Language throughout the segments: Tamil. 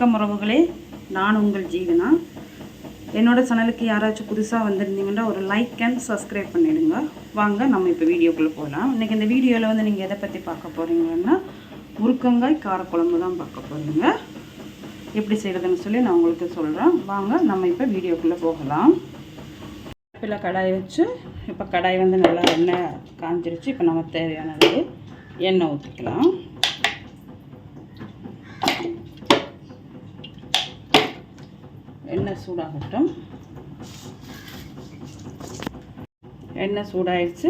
வணக்கம் உறவுகளே. நான் உங்கள் ஜீவனா? என்னோடய சேனலுக்கு யாராச்சும் புதுசாக வந்திருந்தீங்கன்னா ஒரு லைக் அண்ட் சப்ஸ்கிரைப் பண்ணிவிடுங்க வாங்க நம்ம இப்போ வீடியோக்குள்ளே போகலாம் இன்றைக்கி இந்த வீடியோவில் வந்து நீங்கள் எதை பற்றி பார்க்க போகிறீங்கன்னா முருக்கங்காய் காரக்குழம்பு தான் பார்க்க போகிறீங்க எப்படி செய்கிறதுன்னு சொல்லி நான் உங்களுக்கு சொல்கிறேன் வாங்க நம்ம இப்போ வீடியோக்குள்ளே போகலாம். இப்போ கடாய் வச்சு இப்போ கடாய் வந்து நல்லா எண்ணெய் காஞ்சிருச்சு. இப்போ நம்ம தேவையானது எண்ணெய் ஊற்றிக்கலாம் எண்ணெய் சூடாகட்டும். எண்ணெய் சூடாயிடுச்சு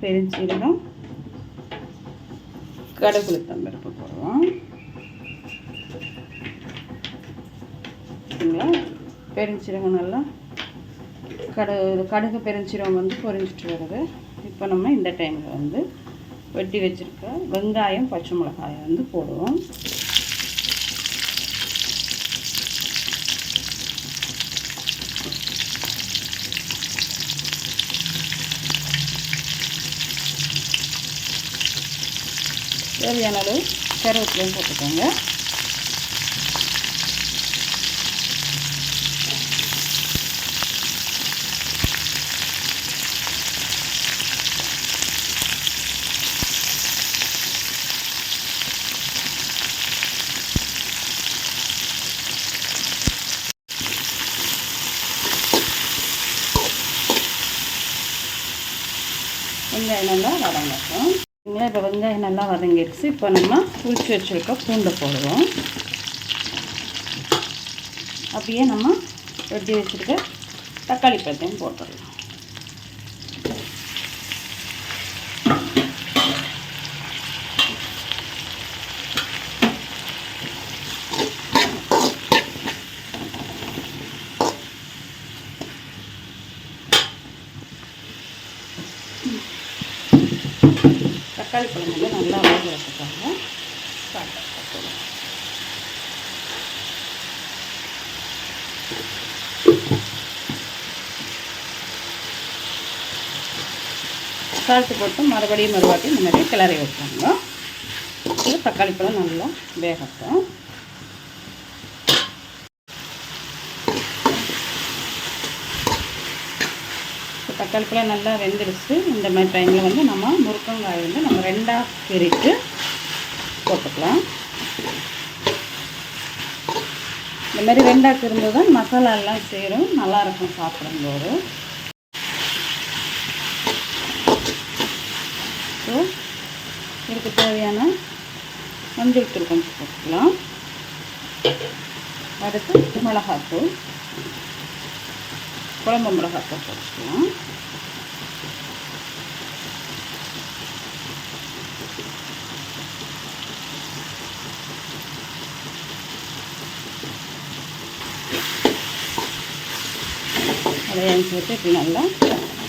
பெருஞ்சீரகம். கடுகுளுத்தம் பருப்பு போடுவோம். சரிங்களா? பெருஞ்சீரகம் நல்லா கடு கடுகு பெருஞ்சீரகம் வந்து பொரிஞ்சிட்டு வருது. இப்போ நம்ம இந்த டைமில் வந்து வெட்டி வச்சுருக்க வெங்காயம் பச்சை மிளகாயை வந்து போடுவோம். தேவையான அளவு கருவேப்பிலையும் போட்டுக்கோங்க. வெங்காயம் நல்லா வதங்கட்டும். இப்போ வெங்காயம் நல்லா வதங்கிடுச்சு. இப்போ நம்ம உரிச்சு வச்சுருக்க பூண்டை போடுவோம் அப்படியே நம்ம வெட்டி வச்சுருக்க தக்காளி பழத்தையும் போட்டுடலாம். தக்காளி பழம் வந்து நல்லா வேகிறதுக்காக சால்ட் சால்ட்டு போட்டு மறுபடியும் மறுபடியும் இந்த மாதிரி கிளறி வைப்பாங்க இது தக்காளி பழம் நல்லா வேகட்டும். இப்போ தக்காளி நல்லா வெந்துடுச்சு இந்த மாதிரி டைமில் வந்து நம்ம முருக்கங்காய் வந்து நம்ம ரெண்டாக பிரித்து போட்டுக்கலாம். இந்த மாதிரி ரெண்டாக பிரிந்து தான் மசாலாலாம் செய்கிறோம் சேரும். நல்லாயிருக்கும் சாப்பிடும்போது. ஸோ இதுக்கு தேவையான மஞ்சள் தூள் கொஞ்சம் போட்டுக்கலாம். அடுத்து மிளகாத்தூள். குழம்பு மிளகாத்தூள் போட்டுக்கலாம். அனுப்பிச்சு விட்டு இப்படி நல்லா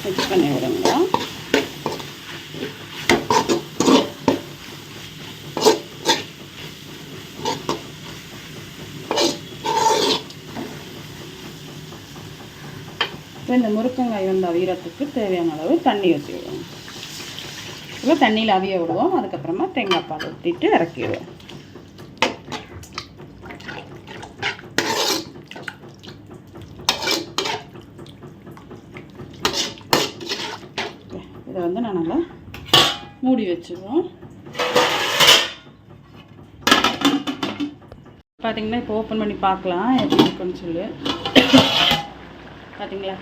மிக்ஸ் பண்ணி விடுங்க இப்போ இந்த முருக்கங்காய் வந்து அவியறதுக்கு தேவையான அளவு தண்ணி ஊற்றி விடுவோம். இப்போ தண்ணியில் அவிய விடுவோம். அதுக்கப்புறமா தேங்காய் பால் ஊற்றிட்டு இறக்கிடுவோம் இதை வந்து நான் நல்லா மூடி வச்சுருவோம் பார்த்தீங்கன்னா இப்போ ஓப்பன் பண்ணி பார்க்கலாம். எப்படி இருக்குன்னு சொல்லி. பார்த்தீங்களா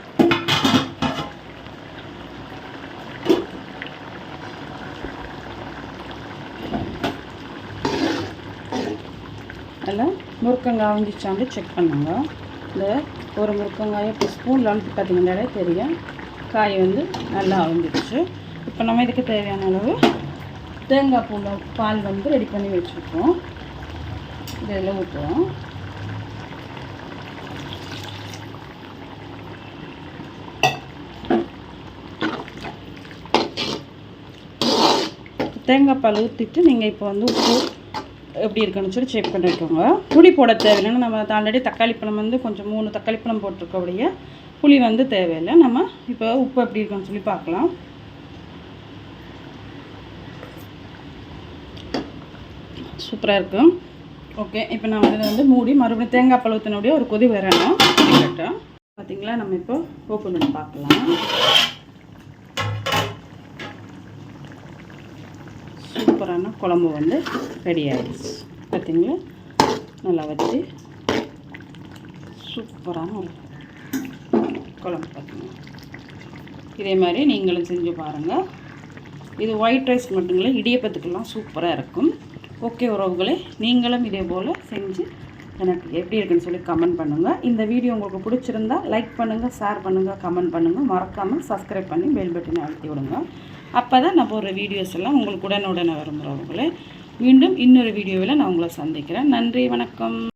அதில் முருக்கங்காய் அவிஞ்சிச்சாண்டு செக் பண்ணுங்க. இந்த ஒரு முருக்கங்காயை இப்போ ஸ்பூனில் வந்து பார்த்தீங்கன்னாலே தெரியும். காய் வந்து நல்லா வந்துடுச்சு இப்போ நம்ம இதுக்கு தேவையான அளவு தேங்காய் பூவில் பால் வந்து ரெடி பண்ணி வச்சுருக்கோம். இதில் ஊற்றுவோம் தேங்காய் பால் ஊற்றிட்டு நீங்கள் இப்போ வந்து உப்பு எப்படி இருக்குன்னு சொல்லி செக் பண்ணிக்கோங்க. புளி போட தேவையில்லைன்னு நம்ம ஆல்ரெடி தக்காளி பழம் வந்து கொஞ்சம் மூணு தக்காளி பழம் போட்டிருக்கக்கூடிய புளி வந்து தேவையில்லை. நம்ம இப்போ உப்பு எப்படி இருக்குன்னு சொல்லி பார்க்கலாம். சூப்பராக இருக்கும் ஓகே இப்போ நான் வந்து வந்து மூடி மறுபடியும் தேங்காய் பால் ஒரு கொதி வரணும். கரெக்டாக பார்த்தீங்களா நம்ம இப்போ ஓப்பன் பண்ணி பார்க்கலாம். சூப்பரான குழம்பு வந்து ரெடி ஆகிடுச்சு பார்த்தீங்களா நல்லா வச்சு சூப்பரான ஒரு குழம்பு பார்த்தீங்களா இதே மாதிரி நீங்களும் செஞ்சு பாருங்கள் இது ஒயிட் ரைஸ் மட்டும் இல்லை இடியப்பத்துக்கெல்லாம் சூப்பராக இருக்கும். ஓகே உறவுகளே நீங்களும் இதே போல் செஞ்சு எனக்கு எப்படி இருக்குன்னு சொல்லி கமெண்ட் பண்ணுங்கள் இந்த வீடியோ உங்களுக்கு பிடிச்சிருந்தா லைக் பண்ணுங்கள் ஷேர் பண்ணுங்கள் கமெண்ட் பண்ணுங்கள் மறக்காமல் சப்ஸ்கிரைப் பண்ணி பெல் பட்டனை அழுத்தி விடுங்க. அப்போ தான் நான் போடுற வீடியோஸ் எல்லாம் உங்களுக்கு உடனுடனே வரும் உறவுகளே மீண்டும் இன்னொரு வீடியோவில் நான் உங்களை சந்திக்கிறேன். நன்றி வணக்கம்.